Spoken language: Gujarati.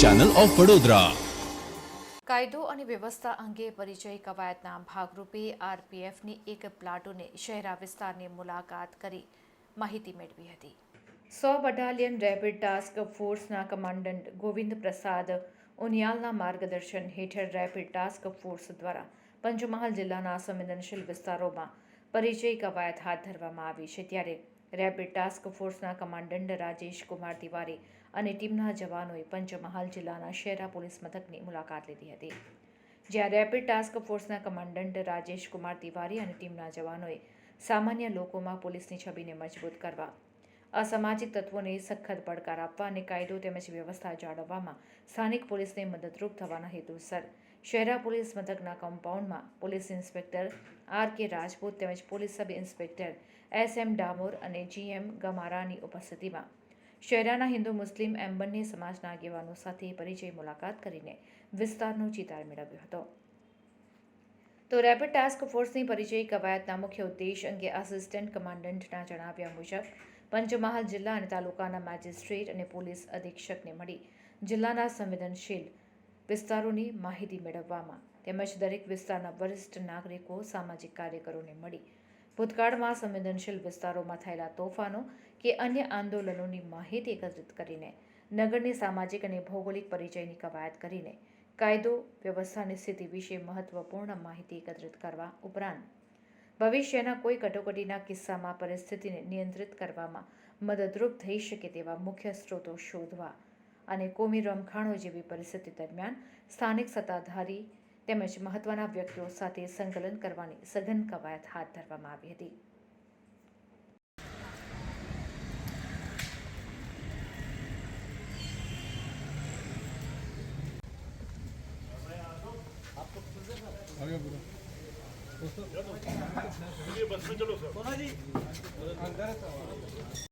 ચેનલ ઓફ વડોદરા કાયદો અને વ્યવસ્થા અંગે પરિચય કવાયતના ભાગરૂપે આરપીએફની એક પ્લાટોને શહેરા વિસ્તારની મુલાકાત કરી માહિતી મેળવી હતી. સો બટાલિયન રેપિડ ટાસ્ક ફોર્સના કમાન્ડન્ટ ગોવિંદ પ્રસાદ ઉનિયાલના માર્ગદર્શન હેઠળ રેપિડ ટાસ્ક ફોર્સ દ્વારા પંચમહાલ જિલ્લાના સંવેદનશીલ વિસ્તારોમાં પરિચય કવાયત હાથ ધરવામાં આવી છે. ત્યારે રેપિડ ટાસ્ક ફોર્સના કમાન્ડન્ટ રાજેશ કુમાર તિવારી અને ટીમના જવાનોએ પંચમહાલ જિલ્લાના શહેરા પોલીસ મથકની મુલાકાત લીધી હતી. જ્યાં રેપિડ ટાસ્ક ફોર્સના કમાન્ડન્ટ રાજેશ કુમાર તિવારી અને ટીમના જવાનોએ સામાન્ય લોકોમાં પોલીસની છબીને મજબૂત કરવા અસામાજિક તત્વોને સખત પડકાર આપવા અને કાયદો તેમજ વ્યવસ્થા જાળવવામાં સ્થાનિક પોલીસને મદદરૂપ થવાના હેતુસર. શહેરા પોલીસ મથકના કમ્પાઉન્ડમાં police inspector R K Rajput તેમજ police sub inspector S M Damor અને જીએમ ગમારાની ઉપસ્થિતિમાં શહેરાના હિન્દુ મુસ્લિમ એમ બંને સમાજના આગેવાનો સાથે પરિચય મુલાકાત કરીને વિસ્તારનો ચિતાર મેળવ્યો હતો. તો રેપિડ ટાસ્ક ફોર્સની પરિચય કવાયતના મુખ્ય ઉદ્દેશ અંગે આસિસ્ટન્ટ કમાન્ડન્ટના જણાવ્યા મુજબ પંચમહાલ જિલ્લા અને તાલુકાના મેજિસ્ટ્રેટ અને પોલીસ અધિક્ષકને મળી જિલ્લાના સંવેદનશીલ વિસ્તારોની માહિતી મેળવવામાં. તેમજ દરેક વિસ્તારના વરિષ્ઠ નાગરિકો, સામાજિક કાર્યકરોને મળી ભૂતકાળમાં સંવેદનશીલ વિસ્તારોમાં થયેલા તોફાનો કે અન્ય આંદોલનોની માહિતી એકત્રિત કરીને નગરની સામાજિક અને ભૌગોલિક પરિચયની કવાયત કરીને કાયદો, વ્યવસ્થાની સ્થિતિ વિશે મહત્વપૂર્ણ માહિતી એકત્રિત કરવા ઉપરાંત ભવિષ્યના કોઈ કટોકટીના કિસ્સામાં પરિસ્થિતિને નિયંત્રિત કરવામાં મદદરૂપ થઈ શકે તેવા મુખ્ય સ્ત્રોતો શોધવા અને કોમી રમખાણો જેવી પરિસ્થિતિ દરમિયાન સ્થાનિક સત્તાધારી તેમજ મહત્વના વ્યક્તિઓ સાથે સંકલન કરવાની સઘન કવાયત હાથ ધરવામાં આવી હતી. ਬਸ ਚਲੋ ਸਰ ਸੋਨਾ ਜੀ ਅੰਦਰ